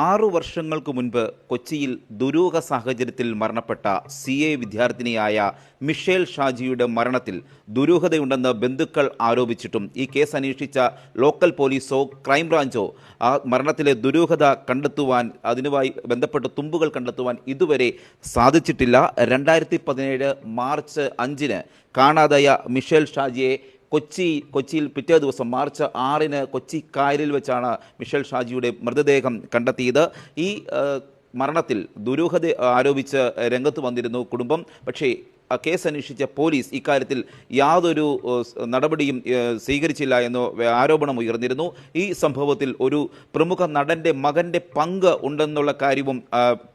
ആറു വർഷങ്ങൾക്ക് മുൻപ് കൊച്ചിയിൽ ദുരൂഹ സാഹചര്യത്തിൽ മരണപ്പെട്ട സി എ വിദ്യാർത്ഥിനിയായ മിഷേൽ ഷാജിയുടെ മരണത്തിൽ ദുരൂഹതയുണ്ടെന്ന് ബന്ധുക്കൾ ആരോപിച്ചിട്ടും ഈ കേസ് അന്വേഷിച്ച ലോക്കൽ പോലീസോ ക്രൈംബ്രാഞ്ചോ ആ മരണത്തിലെ ദുരൂഹത കണ്ടെത്തുവാൻ അതിനുമായി ബന്ധപ്പെട്ട് തുമ്പുകൾ കണ്ടെത്തുവാൻ ഇതുവരെ സാധിച്ചിട്ടില്ല. രണ്ടായിരത്തി പതിനേഴ് മാർച്ച് അഞ്ചിന് കാണാതായ മിഷേൽ ഷാജിയെ കൊച്ചി കൊച്ചിയിൽ പിറ്റേ ദിവസം മാർച്ച് ആറിന് കൊച്ചി കായലിൽ വെച്ചാണ് മിഷൽ ഷാജിയുടെ മൃതദേഹം കണ്ടെത്തിയത്. ഈ മരണത്തിൽ ദുരൂഹത ആരോപിച്ച് രംഗത്ത് വന്നിരുന്നു കുടുംബം. പക്ഷേ കേസ് അന്വേഷിച്ച പോലീസ് ഇക്കാര്യത്തിൽ യാതൊരു നടപടിയും സ്വീകരിച്ചില്ല എന്ന് ആരോപണം ഉയർന്നിരുന്നു. ഈ സംഭവത്തിൽ ഒരു പ്രമുഖ നടന്റെ മകന്റെ പങ്ക് ഉണ്ടെന്നുള്ള കാര്യവും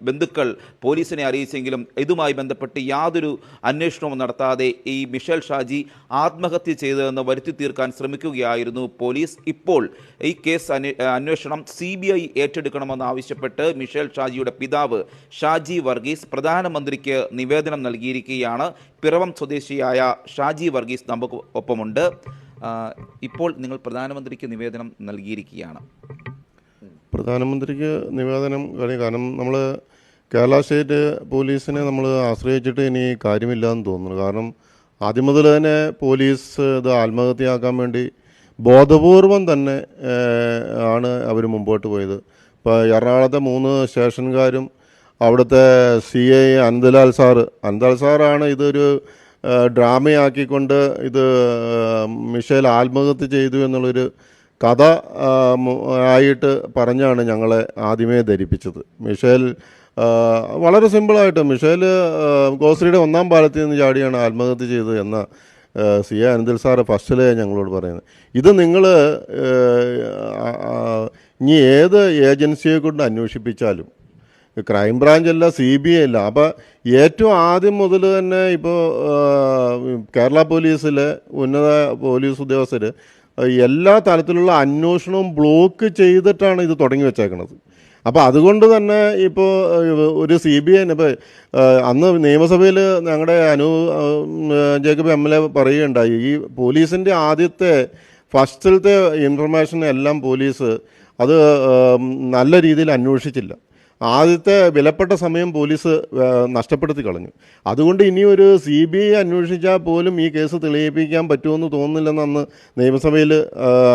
ബന്ധുക്കൾ പോലീസിനെ അറിയിച്ചെങ്കിലും ഇതുമായി ബന്ധപ്പെട്ട് യാതൊരു അന്വേഷണവും നടത്താതെ ഈ മിഷൽ ഷാജി ആത്മഹത്യ ചെയ്തതെന്ന് വരുത്തി തീർക്കാൻ ശ്രമിക്കുകയായിരുന്നു പോലീസ്. ഇപ്പോൾ ഈ കേസ് അന്വേഷണം സി ബി ഐ ഏറ്റെടുക്കണമെന്ന് ആവശ്യപ്പെട്ട് മിഷേൽ ഷാജിയുടെ പിതാവ് ഷാജി വർഗീസ് പ്രധാനമന്ത്രിക്ക് നിവേദനം നൽകിയിരിക്കുകയാണ്. പിറവം സ്വദേശിയായ ഷാജി വർഗീസ് നമുക്ക് ഒപ്പമുണ്ട്. ഇപ്പോൾ നിങ്ങൾ പ്രധാനമന്ത്രിക്ക് നിവേദനം നൽകിയിരിക്കുകയാണ്. പ്രധാനമന്ത്രിക്ക് നിവേദനം കാരണം നമ്മൾ കേരള സ്റ്റേറ്റ് പോലീസിനെ നമ്മൾ ആശ്രയിച്ചിട്ട് ഇനി കാര്യമില്ല എന്ന് തോന്നുന്നു. കാരണം ആദ്യം മുതൽ തന്നെ പോലീസ് ഇത് ആത്മഹത്യയാക്കാൻ വേണ്ടി ബോധപൂർവം തന്നെ ആണ് അവർ മുമ്പോട്ട് പോയത്. ഇപ്പോൾ എറണാകുളത്തെ മൂന്ന് സ്റ്റേഷൻകാരും അവിടുത്തെ C I Ananthalal sir. Ananthalal സാറാണ് ഇതൊരു ഡ്രാമയാക്കിക്കൊണ്ട് ഇത് മിഷേൽ ആത്മഹത്യ ചെയ്തു എന്നുള്ളൊരു കഥ ആയിട്ട് പറഞ്ഞാണ് ഞങ്ങളെ ആദ്യമേ ധരിപ്പിച്ചത്. മിഷേൽ വളരെ സിമ്പിളായിട്ട് മിഷേൽ ഗോസ്രിയുടെ ഒന്നാം പാലത്തിൽ നിന്ന് ചാടിയാണ് ആത്മഹത്യ ചെയ്തത് എന്ന സി എ അനന്തൽ സാറ് ഫസ്റ്റിലെ ഞങ്ങളോട് പറയുന്നത്. ഇത് നിങ്ങൾ ഇനി ഏത് ഏജൻസിയെ കൊണ്ട് അന്വേഷിപ്പിച്ചാലും ക്രൈം ബ്രാഞ്ച് അല്ല സി ബി ഐ അല്ല. അപ്പോൾ ഏറ്റവും ആദ്യം മുതൽ തന്നെ ഇപ്പോൾ കേരള പോലീസിലെ ഉന്നത പോലീസ് ഉദ്യോഗസ്ഥർ എല്ലാ തലത്തിലുള്ള അന്വേഷണവും ബ്ലോക്ക് ചെയ്തിട്ടാണ് ഇത് തുടങ്ങി വെച്ചേക്കുന്നത് അപ്പോൾ അതുകൊണ്ട് തന്നെ ഇപ്പോൾ ഒരു സി ബി ഐ ഇപ്പോൾ അന്ന് നിയമസഭയിൽ ഞങ്ങളുടെ Anu Jacob M L A പറയുകയുണ്ടായി ഈ പോലീസിന്റെ ആദ്യത്തെ ഫസ്റ്റിലത്തെ ഇൻഫർമേഷൻ എല്ലാം പോലീസ് അത് നല്ല രീതിയിൽ അന്വേഷിച്ചില്ല. ആദ്യത്തെ വിലപ്പെട്ട സമയം പോലീസ് നഷ്ടപ്പെടുത്തി കളഞ്ഞു. അതുകൊണ്ട് ഇനി ഒരു സി ബി ഐ അന്വേഷിച്ചാൽ പോലും ഈ കേസ് തെളിയിപ്പിക്കാൻ പറ്റുമെന്ന് തോന്നുന്നില്ലെന്ന് അന്ന് നിയമസഭയിൽ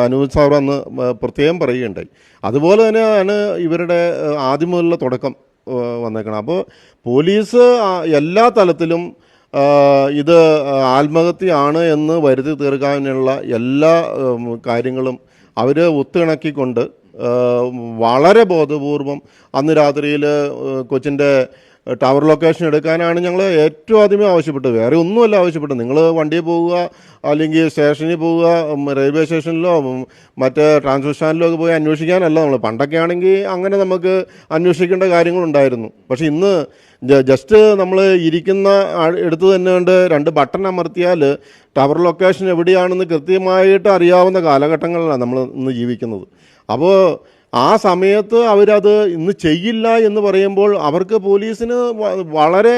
അനൂപ് സാർ അന്ന് പ്രത്യേകം പറയുകയുണ്ടായി. അതുപോലെ തന്നെയാണ് ഇവരുടെ ആദ്യം മുതലുള്ള തുടക്കം വന്നേക്കണം അപ്പോൾ പോലീസ് എല്ലാ തലത്തിലും ഇത് ആത്മഹത്യയാണ് എന്ന് വരുത്തി തീർക്കാനുള്ള എല്ലാ കാര്യങ്ങളും അവർ ഒത്തിണക്കിക്കൊണ്ട് വളരെ ബോധപൂർവം അന്ന് രാത്രിയിൽ കൊച്ചിന്റെ ടവർ ലൊക്കേഷൻ എടുക്കാനാണ് ഞങ്ങൾ ഏറ്റവും ആദ്യമേ ആവശ്യപ്പെട്ടത്. വേറെ ഒന്നുമല്ല ആവശ്യപ്പെട്ടത്. നിങ്ങൾ വണ്ടിയിൽ പോവുക അല്ലെങ്കിൽ സ്റ്റേഷനിൽ പോവുക റെയിൽവേ സ്റ്റേഷനിലോ മറ്റേ ട്രാൻസ്പോർട്ട് സ്റ്റാൻഡിലോ ഒക്കെ പോയി അന്വേഷിക്കാനല്ല നമ്മൾ പണ്ടൊക്കെ ആണെങ്കിൽ അങ്ങനെ നമുക്ക് അന്വേഷിക്കേണ്ട കാര്യങ്ങളുണ്ടായിരുന്നു പക്ഷേ ഇന്ന് ജസ്റ്റ് നമ്മൾ ഇരിക്കുന്ന എടുത്ത് തന്നെ കൊണ്ട് രണ്ട് ബട്ടൺ അമർത്തിയാൽ ടവർ ലൊക്കേഷൻ എവിടെയാണെന്ന് കൃത്യമായിട്ട് അറിയാവുന്ന കാലഘട്ടങ്ങളിലാണ് നമ്മൾ ഇന്ന് ജീവിക്കുന്നത്. അപ്പോൾ ആ സമയത്ത് അവരത് ഇന്ന് ചെയ്യില്ല എന്ന് പറയുമ്പോൾ അവർക്ക് പോലീസിന് വളരെ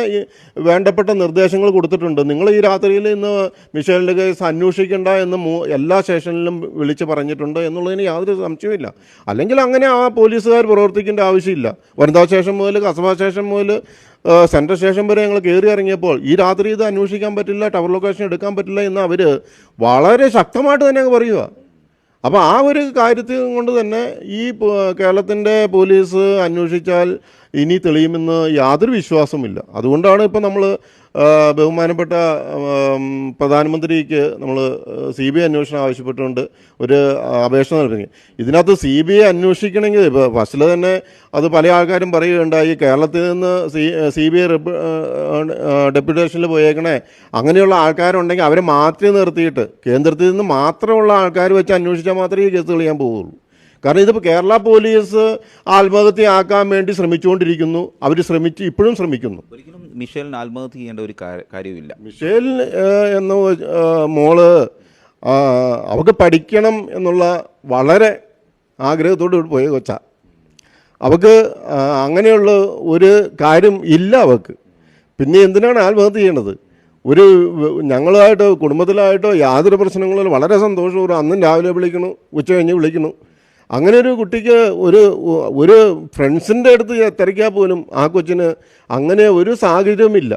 വേണ്ടപ്പെട്ട നിർദ്ദേശങ്ങൾ കൊടുത്തിട്ടുണ്ട്. നിങ്ങൾ ഈ രാത്രിയിൽ ഇന്ന് മിഷേലിന്റെ കേസ് അന്വേഷിക്കേണ്ട എന്ന് എല്ലാ സ്റ്റേഷനിലും വിളിച്ച് പറഞ്ഞിട്ടുണ്ട് എന്നുള്ളതിന് യാതൊരു സംശയമില്ല അല്ലെങ്കിൽ അങ്ങനെ ആ പോലീസുകാർ പ്രവർത്തിക്കേണ്ട ആവശ്യമില്ല. വനിതാ സ്റ്റേഷൻ മുതൽ കസബ സ്റ്റേഷൻ മുതൽ സെൻട്രൽ സ്റ്റേഷൻ വരെ ഞങ്ങൾ കയറി ഇറങ്ങിയപ്പോൾ ഈ രാത്രി ഇത് അന്വേഷിക്കാൻ പറ്റില്ല ടവർ ലൊക്കേഷൻ എടുക്കാൻ പറ്റില്ല എന്ന് അവർ വളരെ ശക്തമായിട്ട് തന്നെ പറയുക അപ്പോൾ ആ ഒരു കാര്യത്തിൽ കൊണ്ട് തന്നെ ഈ കേരളത്തിന്റെ പോലീസ് അന്വേഷിച്ചാൽ ഇനി തെളിയുമെന്ന് യാതൊരു വിശ്വാസമില്ല അതുകൊണ്ടാണ് ഇപ്പോൾ നമ്മൾ ബഹുമാനപ്പെട്ട പ്രധാനമന്ത്രിക്ക് നമ്മൾ സി ബി ഐ അന്വേഷണം ആവശ്യപ്പെട്ടുകൊണ്ട് ഒരു അപേക്ഷ നൽകി ഇതിനകത്ത് സി ബി ഐ അന്വേഷിക്കണമെങ്കിൽ ഇപ്പോൾ ഫസ്റ്റിൽ തന്നെ അത് പല ആൾക്കാരും പറയുകയുണ്ടായി. കേരളത്തിൽ നിന്ന് സി സി ബി ഐ ഡെപ്യൂട്ടേഷനിൽ പോയേക്കണേ. അങ്ങനെയുള്ള ആൾക്കാരുണ്ടെങ്കിൽ അവരെ മാറ്റി നിർത്തിയിട്ട് കേന്ദ്രത്തിൽ നിന്ന് മാത്രമുള്ള ആൾക്കാർ വെച്ച് അന്വേഷിച്ചാൽ മാത്രമേ ഈ കേസ് തെളിയാൻ പോവുള്ളൂ കാരണം ഇതിപ്പോൾ കേരള പോലീസ് ആത്മഹത്യയാക്കാൻ വേണ്ടി ശ്രമിച്ചുകൊണ്ടിരിക്കുന്നു. അവർ ശ്രമിച്ച് ഇപ്പോഴും ശ്രമിക്കുന്നു. ഒരിക്കലും മിഷേലിന് ആത്മഹത്യ ചെയ്യേണ്ട ഒരു കാര്യമില്ല മിഷേൽ എന്ന മോൾ അവൾക്ക് പഠിക്കണം എന്നുള്ള വളരെ ആഗ്രഹത്തോട് പോയ കൊച്ച. അവൾക്ക് അങ്ങനെയുള്ള ഒരു കാര്യം ഇല്ല അവൾക്ക് പിന്നെ എന്തിനാണ് ആത്മഹത്യ ചെയ്യണത് ഒരു ഞങ്ങളായിട്ടോ കുടുംബത്തിലായിട്ടോ യാതൊരു പ്രശ്നങ്ങളിലും വളരെ സന്തോഷപൂർവം അന്നും രാവിലെ വിളിക്കണു ഉച്ച കഴിഞ്ഞ് വിളിക്കണു അങ്ങനെ ഒരു കുട്ടിക്ക് ഒരു ഒരു ഫ്രണ്ട്സിന്റെ അടുത്ത് തിരക്കിയാൽ പോലും ആ കൊച്ചിന് അങ്ങനെ ഒരു സാഹചര്യമില്ല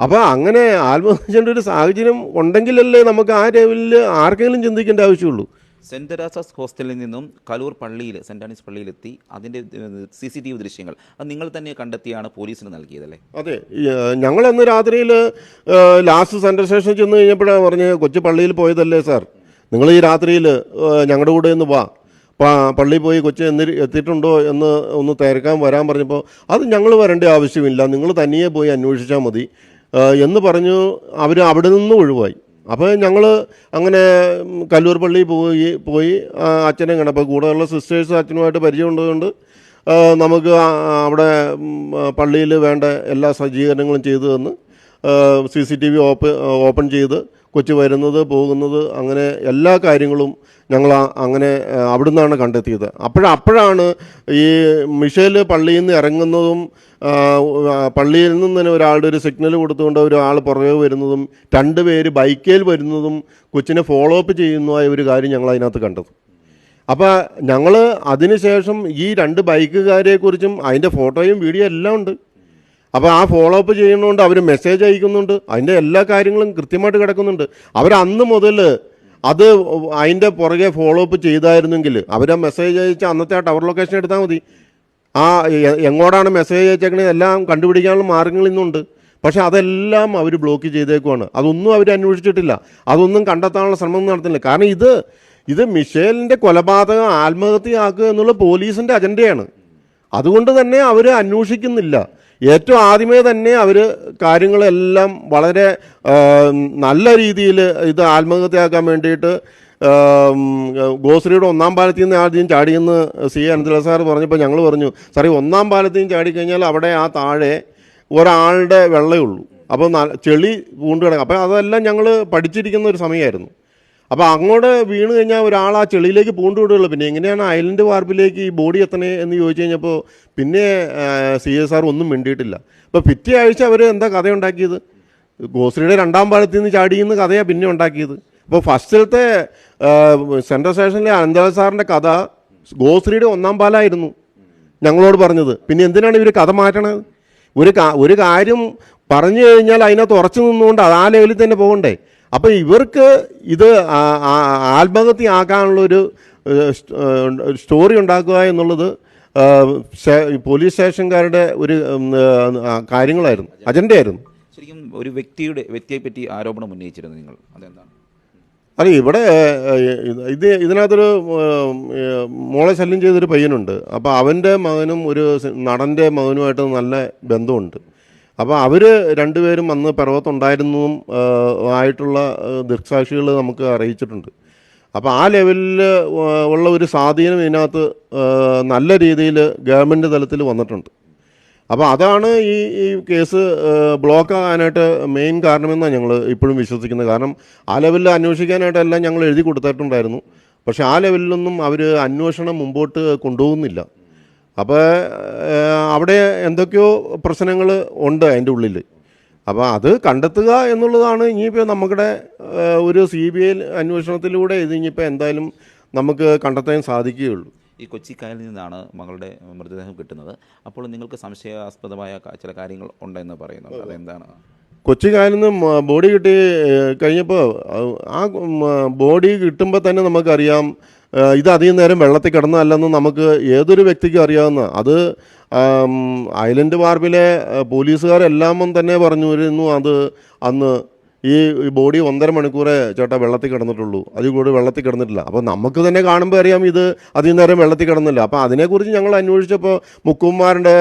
അപ്പോൾ അങ്ങനെ ആത്മഹത്യന്റെ ഒരു സാഹചര്യം ഉണ്ടെങ്കിലല്ലേ നമുക്ക് ആ ലെവലിൽ ആർക്കെങ്കിലും ചിന്തിക്കേണ്ട ആവശ്യമുള്ളൂ. സെന്റ് തെരാസസ് ഹോസ്റ്റലിൽ നിന്നും കലൂർ പള്ളിയിൽ സെന്റ് ആനീസ് പള്ളിയിലെത്തി അതിന്റെ സി സി ടി വി ദൃശ്യങ്ങൾ. അത് നിങ്ങൾ തന്നെ കണ്ടെത്തിയാണ് പോലീസിന് നൽകിയതല്ലേ അതെ. ഞങ്ങൾ അന്ന് രാത്രിയിൽ ലാസ്റ്റ് സെൻട്രൽ സ്റ്റേഷനിൽ ചെന്ന് കഴിഞ്ഞപ്പോഴാണ് പറഞ്ഞ് കൊച്ചു പള്ളിയിൽ പോയതല്ലേ സാർ? നിങ്ങൾ ഈ രാത്രിയിൽ ഞങ്ങളുടെ കൂടെ ഒന്ന് വാ. പള്ളിയിൽ പോയി കൊച്ചു എന്നി എത്തിയിട്ടുണ്ടോ എന്ന് ഒന്ന് തിരക്കാൻ വരാൻ പറഞ്ഞപ്പോൾ അത് ഞങ്ങൾ വരേണ്ട ആവശ്യമില്ല നിങ്ങൾ തനിയെ പോയി അന്വേഷിച്ചാൽ മതി. എന്ന് പറഞ്ഞു അവർ അവിടെ നിന്ന് ഒഴിവായി. അപ്പോൾ ഞങ്ങൾ അങ്ങനെ കല്ലൂർ പള്ളിയിൽ പോയി പോയി അച്ഛനെ കണ്ടു അപ്പോൾ കൂടെയുള്ള സിസ്റ്റേഴ്സ് അച്ഛനുമായിട്ട് പരിചയമുള്ളതുകൊണ്ട് നമുക്ക് അവിടെ പള്ളിയിൽ വേണ്ട എല്ലാ സജ്ജീകരണങ്ങളും ചെയ്തു തന്ന് C C T V open open ചെയ്ത് കൊച്ചു വരുന്നത് പോകുന്നത് അങ്ങനെ എല്ലാ കാര്യങ്ങളും ഞങ്ങൾ അങ്ങനെ അവിടെ നിന്നാണ് കണ്ടെത്തിയത്. അപ്പോഴ അപ്പോഴാണ് ഈ മിഷേൽ പള്ളിയിൽ നിന്ന് ഇറങ്ങുന്നതും പള്ളിയിൽ നിന്ന് തന്നെ ഒരാളുടെ ഒരു സിഗ്നൽ കൊടുത്തുകൊണ്ട് ഒരാൾ പുറകെ വരുന്നതും രണ്ട് പേര് ബൈക്കേൽ വരുന്നതും കൊച്ചിനെ ഫോളോ അപ്പ് ചെയ്യുന്നതായ ഒരു കാര്യം ഞങ്ങൾ അതിനകത്ത് കണ്ടത്. അപ്പോൾ ഞങ്ങൾ അതിനുശേഷം ഈ രണ്ട് ബൈക്കുകാരെക്കുറിച്ചും അതിന്റെ ഫോട്ടോയും വീഡിയോ എല്ലാം ഉണ്ട്. അപ്പോൾ ആ ഫോളോ അപ്പ് ചെയ്യുന്നതുകൊണ്ട് അവർ മെസ്സേജ് അയക്കുന്നുണ്ട്. അതിന്റെ എല്ലാ കാര്യങ്ങളും കൃത്യമായിട്ട് കിടക്കുന്നുണ്ട്. അവർ അന്ന് മുതൽ അത് അതിന്റെ പുറകെ ഫോളോ അപ്പ് ചെയ്തായിരുന്നെങ്കിൽ അവർ ആ മെസ്സേജ് അയച്ച് അന്നത്തെ ആ ടവർ ലൊക്കേഷൻ എടുത്താൽ മതി. ആ എങ്ങോട്ടാണ് മെസ്സേജ് അയച്ചേക്കണത് എല്ലാം കണ്ടുപിടിക്കാനുള്ള മാർഗങ്ങൾ ഇന്നുണ്ട്. പക്ഷെ അതെല്ലാം അവർ ബ്ലോക്ക് ചെയ്തേക്കുവാണ്. അതൊന്നും അവർ അന്വേഷിച്ചിട്ടില്ല. അതൊന്നും കണ്ടെത്താനുള്ള ശ്രമം നടത്തുന്നില്ല കാരണം ഇത് ഇത് മിഷേലിന്റെ കൊലപാതകം ആത്മഹത്യയാക്കുക എന്നുള്ള പോലീസിന്റെ അജണ്ടയാണ് അതുകൊണ്ട് തന്നെ അവർ അന്വേഷിക്കുന്നില്ല. ഏറ്റവും ആദ്യമേ തന്നെ അവർ കാര്യങ്ങളെല്ലാം വളരെ നല്ല രീതിയിൽ ഇത് ആത്മഹത്യയാക്കാൻ വേണ്ടിയിട്ട് ഗോശ്രീയുടെ ഒന്നാം പാലത്തിൽ നിന്ന് ആദ്യം ചാടിയെന്ന് സി അനന്തല സാർ പറഞ്ഞപ്പോൾ ഞങ്ങൾ പറഞ്ഞു സാറേ ഒന്നാം പാലത്തിൽ നിന്ന് ചാടിക്കഴിഞ്ഞാൽ അവിടെ ആ താഴെ ഒരാളുടെ വെള്ളമേ ഉള്ളൂ. അപ്പോൾ ചെളി പൂണ്ട് കിടക്കും. അപ്പോൾ അതെല്ലാം ഞങ്ങൾ പഠിച്ചിരിക്കുന്ന ഒരു സമയമായിരുന്നു. അപ്പോൾ അങ്ങോട്ട് വീണ് കഴിഞ്ഞാൽ ഒരാൾ ആ ചെളിയിലേക്ക് പൂണ്ട് വിടുകയുള്ളൂ പിന്നെ എങ്ങനെയാണ് ഐലൻഡ് വാർപ്പിലേക്ക് ഈ ബോഡി എത്തണേ എന്ന് ചോദിച്ചു കഴിഞ്ഞപ്പോൾ പിന്നെ സി എസ് ആർ ഒന്നും മിണ്ടിയിട്ടില്ല. അപ്പോൾ പിറ്റേ ആഴ്ച അവർ എന്താ കഥ ഉണ്ടാക്കിയത്? ഗോശ്രീയുടെ രണ്ടാം പാലത്തിൽ നിന്ന് ചാടിയെന്ന് കഥയാണ് പിന്നെ ഉണ്ടാക്കിയത്. അപ്പോൾ ഫസ്റ്റിലത്തെ സെൻട്രൽ സ്റ്റേഷനിലെ അനന്തരാജ് സാറിന്റെ കഥ ഗോശ്രീയുടെ ഒന്നാം പാലായിരുന്നു ഞങ്ങളോട് പറഞ്ഞത്. പിന്നെ എന്തിനാണ് ഇവർ കഥ മാറ്റണത്? ഒരു ഒരു കാര്യം പറഞ്ഞു കഴിഞ്ഞാൽ അതിനകത്ത് ഉറച്ചു നിന്നുകൊണ്ട് അത് ആ ലെവലിൽ തന്നെ പോകണ്ടേ? അപ്പോൾ ഇവർക്ക് ഇത് ആ- ആ- ആത്മഹത്യ ആക്കാനുള്ളൊരു ഏഹ്, സ്റ്റ്- ഏഹ്, സ്റ്റോറി ഉണ്ടാക്കുക എന്നുള്ളത് പോലീസ് സ്റ്റേഷൻകാരുടെ ഒരു കാര്യങ്ങളായിരുന്നു. അജണ്ടയായിരുന്നു. ശരിക്കും ഒരു വ്യക്തിയുടെ വ്യക്തിയെ പറ്റി ആരോപണം ഉന്നയിച്ചിരുന്നു നിങ്ങൾ. അതെന്താണ്? അല്ല ഇവിടെ ഇത് ഇതിനകത്തൊരു മോളെ ശല്യം ചെയ്തൊരു പയ്യനുണ്ട്. അപ്പോൾ അവന്റെ മകനും ഒരു നടന്റെ മകനുമായിട്ട് നല്ല ബന്ധമുണ്ട്. അപ്പോൾ അവർ രണ്ടുപേരും അന്ന് പർവത്തുണ്ടായിരുന്നതും ഏഹ്, ആയിട്ടുള്ള ദൃക്സാക്ഷികൾ നമുക്ക് അറിയിച്ചിട്ടുണ്ട്. അപ്പോൾ ആ ലെവലിൽ ഉള്ള ഒരു സ്വാധീനം ഇതിനകത്ത് നല്ല രീതിയിൽ ഗവൺമെന്റ് തലത്തിൽ വന്നിട്ടുണ്ട്. അപ്പോൾ അതാണ് ഈ ഈ കേസ് ബ്ലോക്ക് ആകാനായിട്ട് മെയിൻ കാരണമെന്നാണ് ഞങ്ങൾ ഇപ്പോഴും വിശ്വസിക്കുന്നത്. കാരണം ആ ലെവലിൽ അന്വേഷിക്കാനായിട്ടെല്ലാം ഞങ്ങൾ എഴുതി കൊടുത്തിട്ടുണ്ടായിരുന്നു. പക്ഷേ ആ ലെവലിലൊന്നും അവർ അന്വേഷണം മുമ്പോട്ട് കൊണ്ടുപോകുന്നില്ല. അപ്പോൾ അവിടെ എന്തൊക്കെയോ പ്രശ്നങ്ങൾ ഉണ്ട് അതിന്റെ ഉള്ളിൽ അപ്പോൾ അത് കണ്ടെത്തുക എന്നുള്ളതാണ് ഇനിയിപ്പോൾ നമ്മുടെ ഒരു സി ബി ഐ അന്വേഷണത്തിലൂടെ ഇത് ഇനിയിപ്പോൾ എന്തായാലും നമുക്ക് കണ്ടെത്താൻ സാധിക്കുകയുള്ളൂ. ഈ കൊച്ചിക്കായലിൽ നിന്നാണ് മകളുടെ മൃതദേഹം കിട്ടുന്നത്. അപ്പോൾ നിങ്ങൾക്ക് സംശയാസ്പദമായ ചില കാര്യങ്ങൾ ഉണ്ടെന്ന് പറയുന്നു അതെന്താണ്? കൊച്ചി കായലിൽ നിന്ന് ബോഡി കിട്ടി കഴിഞ്ഞപ്പോൾ ആ ബോഡി കിട്ടുമ്പോൾ തന്നെ നമുക്കറിയാം ഇത് അധികം നേരം വെള്ളത്തിൽ കിടന്നതല്ലെന്ന് നമുക്ക് ഏതൊരു വ്യക്തിക്കും അറിയാവുന്ന. അത് ഐലൻഡ് ഏഹ്, പോലീസുകാരെല്ലാം തന്നെ പറഞ്ഞു വരുന്നു അത് അന്ന്. ഈ ബോഡി ഒന്നര മണിക്കൂറേ ചേട്ടാ വെള്ളത്തിൽ കിടന്നിട്ടുള്ളൂ. അതിൽ കൂടി വെള്ളത്തിൽ കിടന്നിട്ടില്ല. അപ്പോൾ നമുക്ക് തന്നെ കാണുമ്പോൾ അറിയാം ഇത് അധികം നേരം വെള്ളത്തിൽ കിടന്നില്ല. അപ്പോൾ അതിനെക്കുറിച്ച് ഞങ്ങൾ അന്വേഷിച്ചപ്പോൾ മുക്കുമാരുടെ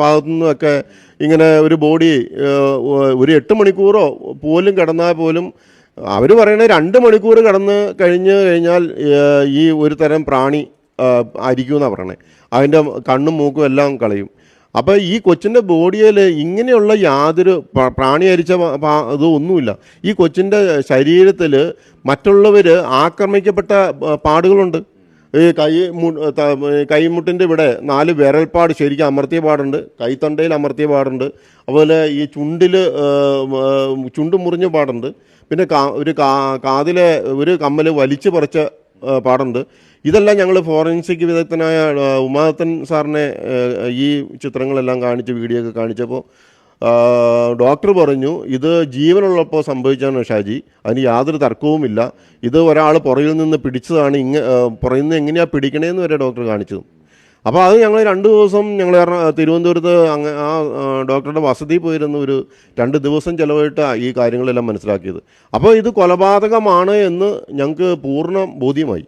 ഭാഗത്തു നിന്നൊക്കെ ഇങ്ങനെ ഒരു ബോഡി ഒരു എട്ട് മണിക്കൂറോ പോലും കിടന്നാൽ പോലും അവർ പറയണത് രണ്ട് മണിക്കൂർ കടന്ന് കഴിഞ്ഞ് കഴിഞ്ഞാൽ ഈ ഒരു തരം പ്രാണി ആയിരിക്കുമെന്നാണ് പറയണേ. അതിന്റെ കണ്ണും മൂക്കും എല്ലാം കളയും. അപ്പോൾ ഈ കൊച്ചിന്റെ ബോഡിയിൽ ഇങ്ങനെയുള്ള യാതൊരു പ്ര- പ്രാണി അരിച്ച ഇതൊന്നുമില്ല ഈ കൊച്ചിന്റെ ശരീരത്തിൽ മറ്റുള്ളവർ ആക്രമിക്കപ്പെട്ട പാടുകളുണ്ട്. ഈ കൈ കൈമുട്ടിന്റെ ഇവിടെ നാല് വിരൽപ്പാട് ശരിക്കും അമർത്തിയ പാടുണ്ട്. കൈത്തണ്ടയിൽ അമർത്തിയ പാടുണ്ട്. അതുപോലെ ഈ ചുണ്ടിൽ ചുണ്ട് മുറിഞ്ഞ പാടുണ്ട്. പിന്നെ കാ ഒരു കാ കാതിലെ ഒരു കമ്മൽ വലിച്ചു പറിച്ച പാടുണ്ട്. ഇതെല്ലാം ഞങ്ങൾ ഫോറൻസിക് വിദഗ്ധനായ ഉമാദത്തൻ സാറിനെ ഈ ചിത്രങ്ങളെല്ലാം കാണിച്ച് വീഡിയോ ഒക്കെ കാണിച്ചപ്പോൾ ഡോക്ടർ പറഞ്ഞു ഇത് ജീവനുള്ളപ്പോൾ സംഭവിച്ചാണ് ഷാജി. അതിന് യാതൊരു തർക്കവുമില്ല. ഇത് ഒരാൾ പുറയിൽ നിന്ന് പിടിച്ചതാണ് ഇങ്ങ പുറയിൽ നിന്ന് എങ്ങനെയാണ് പിടിക്കണേന്ന് വരെ ഡോക്ടർ കാണിച്ചു. അപ്പോൾ അത് ഞങ്ങൾ രണ്ട് ദിവസം ഞങ്ങൾ തിരുവനന്തപുരത്ത് അങ്ങ് ആ ഡോക്ടറുടെ വസതി പോയിരുന്ന ഒരു രണ്ട് ദിവസം ചിലവായിട്ടാണ് ഈ കാര്യങ്ങളെല്ലാം മനസ്സിലാക്കിയത്. അപ്പോൾ ഇത് കൊലപാതകമാണ് എന്ന് ഞങ്ങൾക്ക് പൂർണ ബോധ്യമായി.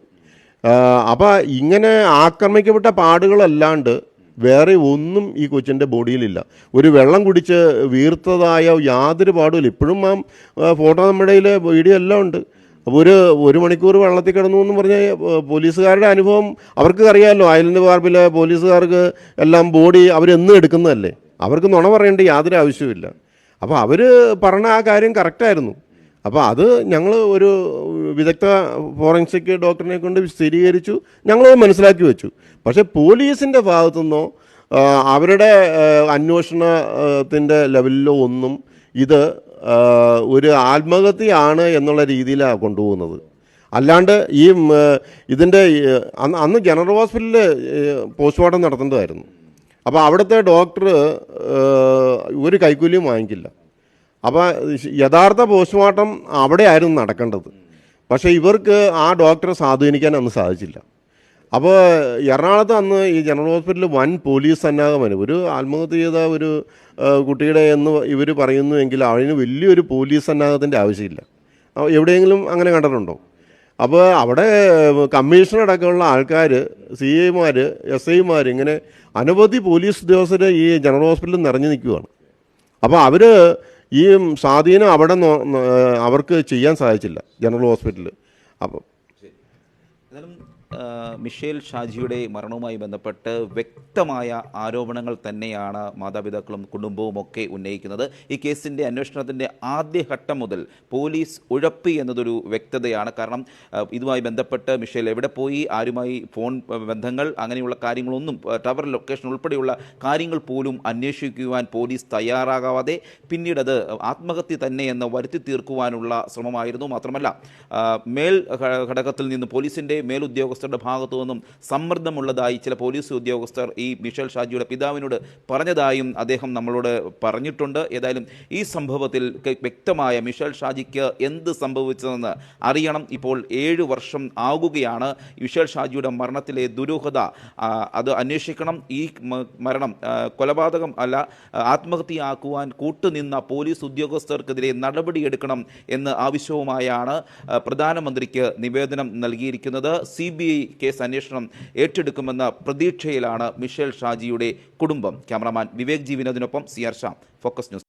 അപ്പോൾ ഇങ്ങനെ ആക്രമിക്കപ്പെട്ട പാടുകളല്ലാണ്ട് വേറെ ഒന്നും ഈ കൊച്ചിന്റെ ബോഡിയിലില്ല. ഒരു വെള്ളം കുടിച്ച് വീർത്തതായ യാതൊരു പാടുമില്ല. ഇപ്പോഴും ആ ഫോട്ടോ നമ്മുടെ കയ്യിൽ വീഡിയോ എല്ലാം ഉണ്ട്. അപ്പോൾ ഒരു ഒരു മണിക്കൂർ വെള്ളത്തിൽ കിടന്നു എന്ന് പറഞ്ഞാൽ പോലീസുകാരുടെ അനുഭവം അവർക്ക് അറിയാമല്ലോ ഐലൻഡ് പാർപ്പിലെ പോലീസുകാർക്ക് എല്ലാം ബോഡി അവരെന്നും എടുക്കുന്നതല്ലേ. അവർക്ക് നുണ പറയേണ്ട യാതൊരു ആവശ്യമില്ല അപ്പോൾ അവർ പറഞ്ഞ ആ കാര്യം കറക്റ്റായിരുന്നു. അപ്പോൾ അത് ഞങ്ങൾ ഒരു വിദഗ്ധ ഫോറൻസിക് ഡോക്ടറിനെ കൊണ്ട് സ്ഥിരീകരിച്ചു ഞങ്ങളത് മനസ്സിലാക്കി വെച്ചു. പക്ഷേ പോലീസിന്റെ ഭാഗത്തുനിന്നോ അവരുടെ അന്വേഷണത്തിന്റെ ലെവലിലോ ഒന്നും ഇത് ഒരു ആത്മഹത്യയാണ് എന്നുള്ള രീതിയിലാണ് കൊണ്ടുപോകുന്നത്. അല്ലാണ്ട് ഈ ഇതിന്റെ അന്ന് അന്ന് ജനറൽ ഹോസ്പിറ്റലിൽ പോസ്റ്റ്മോർട്ടം നടത്തേണ്ടതായിരുന്നു. അപ്പോൾ അവിടുത്തെ ഡോക്ടർ ഒരു കൈക്കൂലിയും വാങ്ങിക്കില്ല. അപ്പോൾ യഥാർത്ഥ പോസ്റ്റ്മോർട്ടം അവിടെയായിരുന്നു നടക്കേണ്ടത്. പക്ഷേ ഇവർക്ക് ആ ഡോക്ടറെ സ്വാധീനിക്കാൻ അന്ന് സാധിച്ചില്ല. അപ്പോൾ എറണാകുളത്ത് അന്ന് ഈ ജനറൽ ഹോസ്പിറ്റലിൽ വൻ പോലീസ് സന്നാഹമാണ് ഒരു ആത്മഹത്യ ചെയ്ത ഒരു കുട്ടിയുടെ എന്ന് ഇവർ പറയുന്നുവെങ്കിൽ അതിന് വലിയൊരു പോലീസ് സന്നാഹത്തിന്റെ ആവശ്യമില്ല. എവിടെയെങ്കിലും അങ്ങനെ കണ്ടിട്ടുണ്ടോ? അപ്പോൾ അവിടെ കമ്മീഷണർ അടക്കമുള്ള ആൾക്കാർ സി ഐമാർ എസ് ഐമാർ ഇങ്ങനെ അനവധി പോലീസ് ഉദ്യോഗസ്ഥർ ഈ ജനറൽ ഹോസ്പിറ്റലിൽ നിറഞ്ഞു നിൽക്കുകയാണ്. അപ്പോൾ അവർ ഈ സ്വാധീനം അവിടെ അവർക്ക് ചെയ്യാൻ സാധിച്ചില്ല. ജനറൽ ഹോസ്പിറ്റലിൽ അപ്പം മിഷേൽ ഷാജിയുടെ മരണവുമായി ബന്ധപ്പെട്ട് വ്യക്തമായ ആരോപണങ്ങൾ തന്നെയാണ് മാതാപിതാക്കളും കുടുംബവും ഒക്കെ ഉന്നയിക്കുന്നത്. ഈ കേസിന്റെ അന്വേഷണത്തിന്റെ ആദ്യഘട്ടം മുതൽ പോലീസ് ഉഴപ്പി എന്നതൊരു വ്യക്തതയാണ്. കാരണം ഇതുമായി ബന്ധപ്പെട്ട് മിഷേൽ എവിടെ പോയി ആരുമായി ഫോൺ ബന്ധങ്ങൾ അങ്ങനെയുള്ള കാര്യങ്ങളൊന്നും ടവർ ലൊക്കേഷൻ ഉൾപ്പെടെയുള്ള കാര്യങ്ങൾ പോലും അന്വേഷിക്കുവാൻ പോലീസ് തയ്യാറാകാതെ പിന്നീട് അത് ആത്മഹത്യ തന്നെ എന്ന് വരുത്തി തീർക്കുവാനുള്ള ശ്രമമായിരുന്നു. മാത്രമല്ല മേൽ ഘടകത്തിൽ നിന്ന് പോലീസിന്റെ മേലുദ്യോഗസ്ഥരുടെ ഭാഗത്തു നിന്നും സമ്മർദ്ദമുള്ളതായി ചില പോലീസ് ഉദ്യോഗസ്ഥർ ഈ മിഷൽ ഷാജിയുടെ പിതാവിനോട് പറഞ്ഞതായും അദ്ദേഹം നമ്മളോട് പറഞ്ഞിട്ടുണ്ട്. ഏതായാലും ഈ സംഭവത്തിൽ വ്യക്തമായ മിഷൽ ഷാജിക്ക് എന്ത് സംഭവിച്ചതെന്ന് അറിയണം. ഇപ്പോൾ ഏഴ് വർഷം ആകുകയാണ്. മിഷേൽ ഷാജിയുടെ മരണത്തിലെ ദുരൂഹത അത് അന്വേഷിക്കണം. ഈ മരണം കൊലപാതകം അല്ല ആത്മഹത്യയാക്കുവാൻ കൂട്ടുനിന്ന പോലീസ് ഉദ്യോഗസ്ഥർക്കെതിരെ നടപടിയെടുക്കണം എന്ന് ആവശ്യവുമായാണ് പ്രധാനമന്ത്രിക്ക് നിവേദനം നൽകിയിരിക്കുന്നത്. സി ബി ഐ കേസ് അന്വേഷണം ഏറ്റെടുക്കുമെന്ന പ്രതീക്ഷയിലാണ് മിഷേൽ ഷാജിയുടെ കുടുംബം. Cameraman Vivek G വിനോദിനൊപ്പം C R Sham. Focus News.